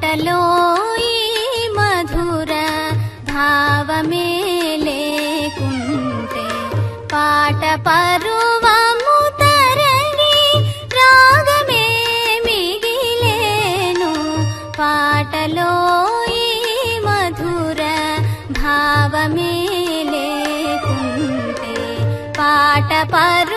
పాటలో ఈ మధుర భావమే లేకుంటే పాట పరువము తరలి రాగమే మిగిలేను. పాటలో ఈ మధుర భావమే లేకుంటే పాట పరు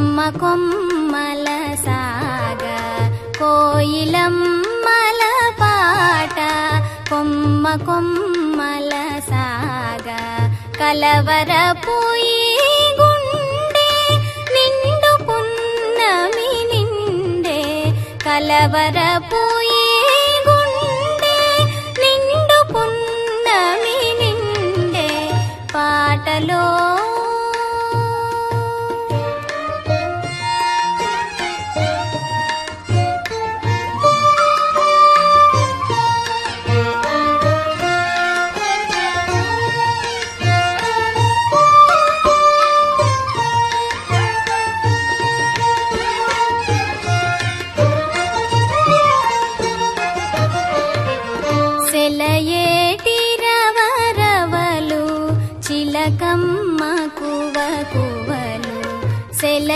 కొమ్మ కొమ్మల సాగ కోయిలమ్మల పాట. కొమ్మ కొమ్మల సాగ కలవర పోయి గుండె నిండు పున్నమి నిండే. కలవర పోయి గుండె నిండు పున్నమి నిండే. పాటలో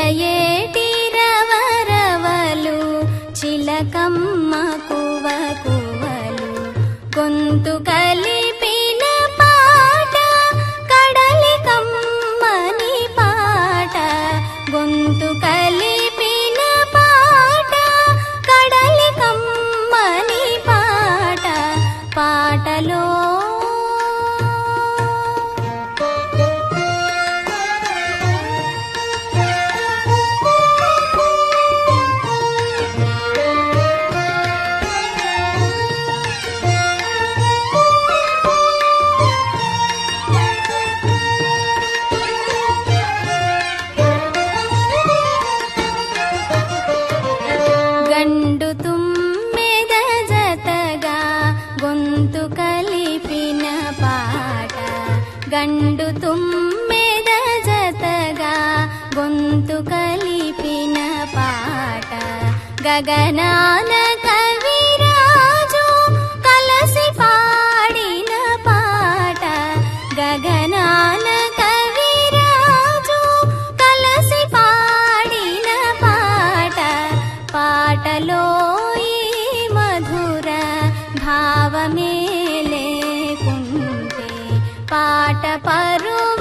సెలయేటి రవరవలు చిలకమ్మ కువ కువలు గొంతు గండు తుమ్మెద జతగా గొంతు కలిపిన పాట. గగనాన కవిరాజు కలసి పాడిన పాట. గగనాన కవిరాజు కలసి పాడిన పాట. పాటలో మధుర భావమే பாட்ட பரு